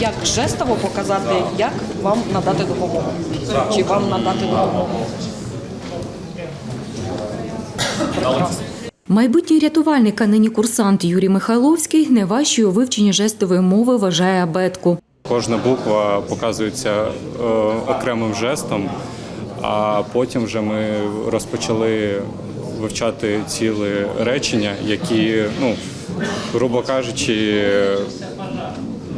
як жестово показати, як вам надати допомогу. Чи вам надати допомогу. Прекрасно. Майбутній рятувальник, а нині курсант Юрій Михайловський не важчий у жестової мови вважає абетку. Кожна буква показується е, окремим жестом, а потім вже ми розпочали вивчати ціле речення, які, ну, грубо кажучи,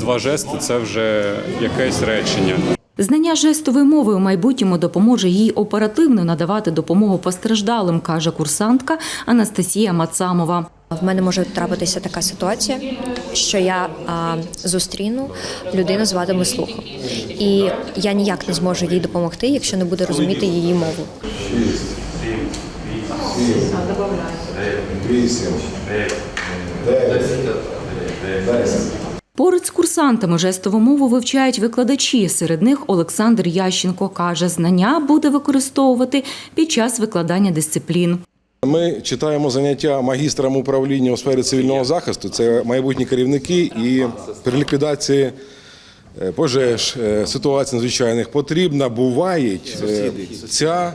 два жести це вже якесь речення. Знання жестової мови у майбутньому допоможе їй оперативно надавати допомогу постраждалим, каже курсантка Анастасія Мацамова. В мене може трапитися така ситуація, що я а, зустріну людину з вадами слуху, і я ніяк не зможу їй допомогти, якщо не буде розуміти її мову. 8, 9, 10. Поруч з курсантами жестову мову вивчають викладачі. Серед них Олександр Ященко каже, знання буде використовувати під час викладання дисциплін. Ми читаємо заняття магістрам управління у сфері цивільного захисту. Це майбутні керівники і при ліквідації е, пожеж, е, ситуацій надзвичайних потрібна буває е, ця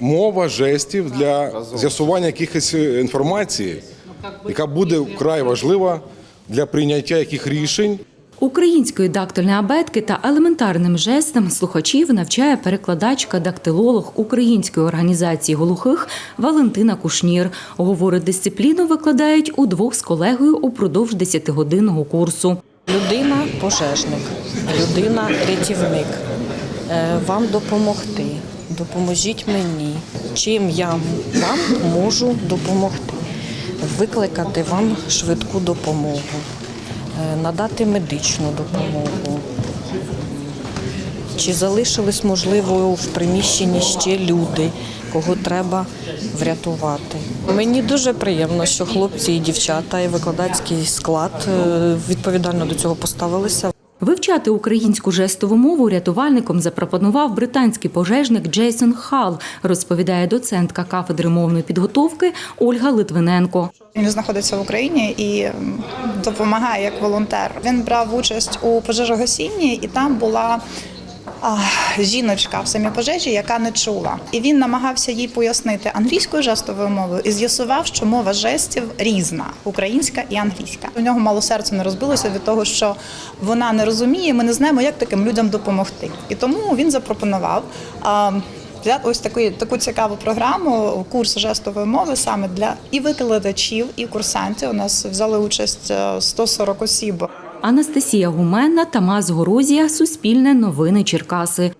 мова жестів для з'ясування якихось інформації, яка буде вкрай важлива для прийняття яких рішень. Української дактильної абетки та елементарним жестам слухачів навчає перекладачка-дактилолог Української організації глухих Валентина Кушнір. Говорить, дисципліну викладають удвох з колегою упродовж 10-годинного курсу. Людина пожежник, людина рятівник. Е, Вам допомогти. Допоможіть мені. Чим я вам можу допомогти? Викликати вам швидку допомогу, е, надати медичну допомогу. Чи залишились, можливо, в приміщенні ще люди, кого треба врятувати? Мені дуже приємно, що хлопці і дівчата, і викладацький склад е, відповідально до цього поставилися. Вивчати українську жестову мову рятувальником запропонував британський пожежник Джейсон Хал, розповідає доцентка кафедри мовної підготовки Ольга Литвиненко. Він знаходиться в Україні і допомагає як волонтер. Він брав участь у пожежогасінні, і там була жіночка в самій пожежі, яка не чула. І він намагався їй пояснити англійською жестовою мовою і з'ясував, що мова жестів різна українська і англійська. У нього мало серце не розбилося від того, що вона не розуміє. Ми не знаємо, як таким людям допомогти. І тому він запропонував. Взяти ось таку, таку цікаву програму, курс жестової мови саме для і викладачів, і курсантів. У нас взяли участь е, 140 осіб. Анастасія Гуменна, Тамас Горозія, Суспільне новини Черкаси.